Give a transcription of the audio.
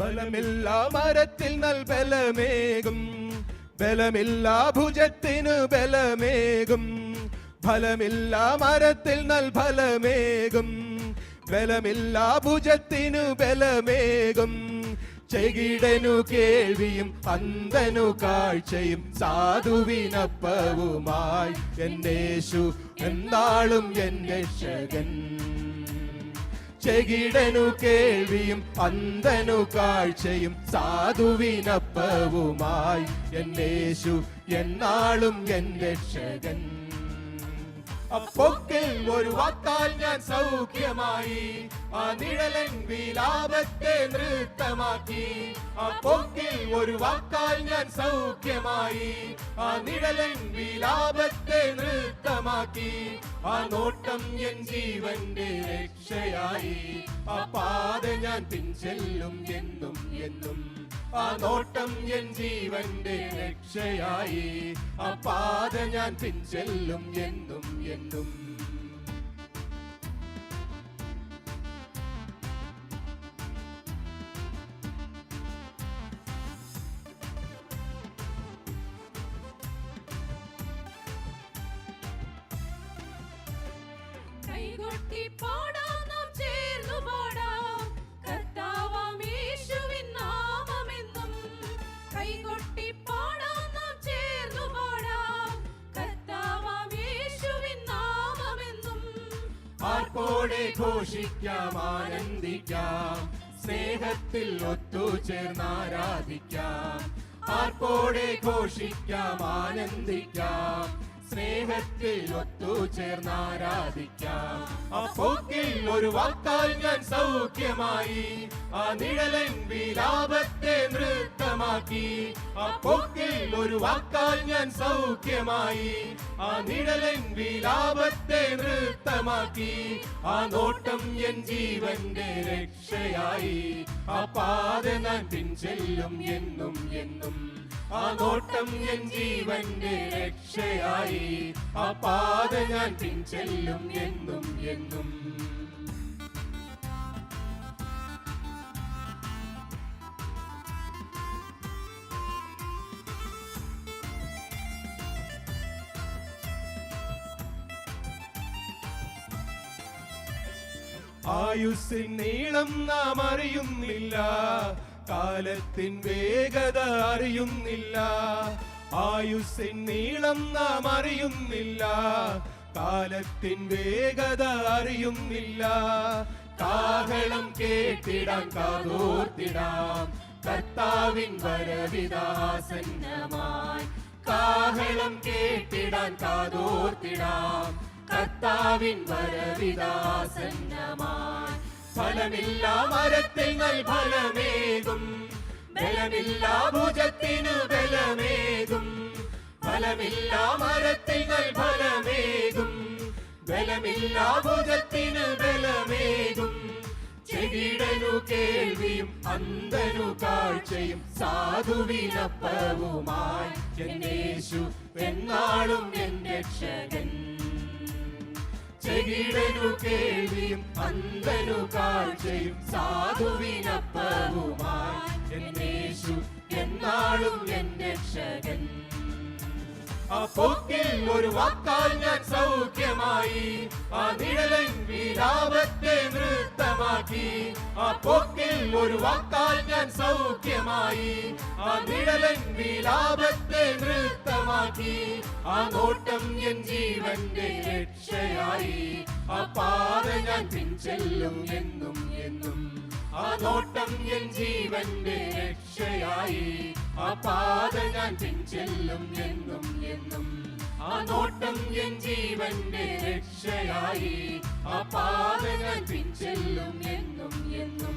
ബലമില്ല മരത്തിൽ നൽ ബലമേകും. ബലമില്ലാ ഭുജത്തിനു ബലമേകും. ഫലമില്ലാ മരത്തിൽ നൽ ഫലമേകും. ബലമില്ലാ ഭുജത്തിനു ബലമേകും. ചെകിടനു കേൾവിയും അന്തനു കാഴ്ചയും സാധുവിനപ്പവുമായി. എന്നേശു എന്നാളും എൻ രക്ഷകൻ. ചെകിടനു കേൾവിയും അന്തനു കാഴ്ചയും സാധുവിനപ്പവുമായി. എന്നേശു എന്നാളും എൻ രക്ഷകൻ. അപ്പൊക്കിൽ ഒരു വാക്കാൽ ഞാൻ സൗഖ്യമായി. ആ നിഴലൻ വിലാപത്തെ നൃത്തമാക്കി. അപ്പൊക്കിൽ ഒരു വാക്കാൽ ഞാൻ സൗഖ്യമായി. ആ നിഴലൻ വിലാപത്തെ നൃത്തമാക്കി. ആ നോട്ടം എൻ ജീവന്റെ രക്ഷയായി. ആ പാത ഞാൻ പിൻചെല്ലും എന്നും എന്നും. ആ നോട്ടം എൻ ജീവന്റെ രക്ഷയായി. ആ പാത ഞാൻ പിൻചെല്ലും എന്നും എന്നും. പാടാം ആർപ്പോടെ ഘോഷിക്കാം ആനന്ദിക്കാം സ്നേഹത്തിൽ ഒത്തുചേർന്ന് ആരാധിക്കാം ആർപ്പോടെ ഘോഷിക്കാം ആനന്ദിക്കാം സ്നേഹത്തിൽ ഒത്തുചേർന്ന് ആരാധിക്കാം അപ്പോക്കിൽ ഒരു വാക്കാൽ ഞാൻ സൗഖ്യമായി. ആ നിഴലൻ വിലാപത്തെ നൃത്തമാക്കി. അപ്പോക്കിൽ ഒരു വാക്കാൽ ഞാൻ സൗഖ്യമായി. ആ നിഴലൻ വിലാപത്തെ നൃത്തമാക്കി. ആ നോട്ടം എൻ ജീവന്റെ രക്ഷയായി. ആ പാത ഞാൻ പിൻചെല്ലും എന്നും എന്നും. ആ നോട്ടം എൻ ജീവന്റെ രക്ഷയായി. ആ പാത ഞാൻ പിൻചെല്ലും എന്നും എന്നും. ആയുസ്സിൻ നീളം നാം അറിയുന്നില്ല. കാലത്തിൻ വേഗത അറിയുന്നില്ല. ആയുസ്സിൻ നീളം നാം അറിയുന്നില്ല. കാലത്തിൻ വേഗത അറിയുന്നില്ല. കാഹളം കേട്ടിടാം കാതോർത്തിടാം. കർത്താവിൻ വരവിദാസന്നമായി. കാഹളം കേട്ടിടാൻ കാതോർത്തിടാം. കർത്താവിൻ വരവിദാസന്നമായി. ഫലമില്ല മരത്തിൽ ഫലമേകും ബലമില്ല ഭുജത്തിനു ബലമേകും. ഫലമില്ല മരത്തിൽ ഫലമേകും. ബലമില്ലാ ഭുജത്തിനു ബലമേകും. ചെകിടനു കേൾവിയും അന്തനു കാഴ്ചയും സാധുവിനപ്പവുമായി എന്നേശു എന്നാളും എൻ രക്ഷകൻ. ചെകിടനു കേൾവിയും അന്തനു കാഴ്ചയും സാധുവിനപ്പവുമായി എന്നാളും എൻ രക്ഷകൻ. അപ്പോക്കിൽ ഒരു വാക്കാൽ ഞാൻ സൗഖ്യമായി. ആ നിഴലൻ വിലാപത്തെ നൃത്തമാക്കി. അപ്പോക്കിൽ ഒരു വാക്കാൽ ഞാൻ സൗഖ്യമായി. ആ നിഴലൻ വിലാപത്തെ നൃത്തമാക്കി. ആ നോട്ടം എൻ ജീവന്റെ രക്ഷയായി. ആ പാത ഞാൻ പിൻചെല്ലും എന്നും എന്നും. ആ നോട്ടം എൻ ജീവന്റെ രക്ഷയായി ആ പാത ഞാൻ പിൻചെല്ലും എന്നും എന്നും. ആ നോട്ടം എൻ ജീവന്റെ രക്ഷയായി ആ പാത ഞാൻ പിൻചെല്ലും എന്നും എന്നും.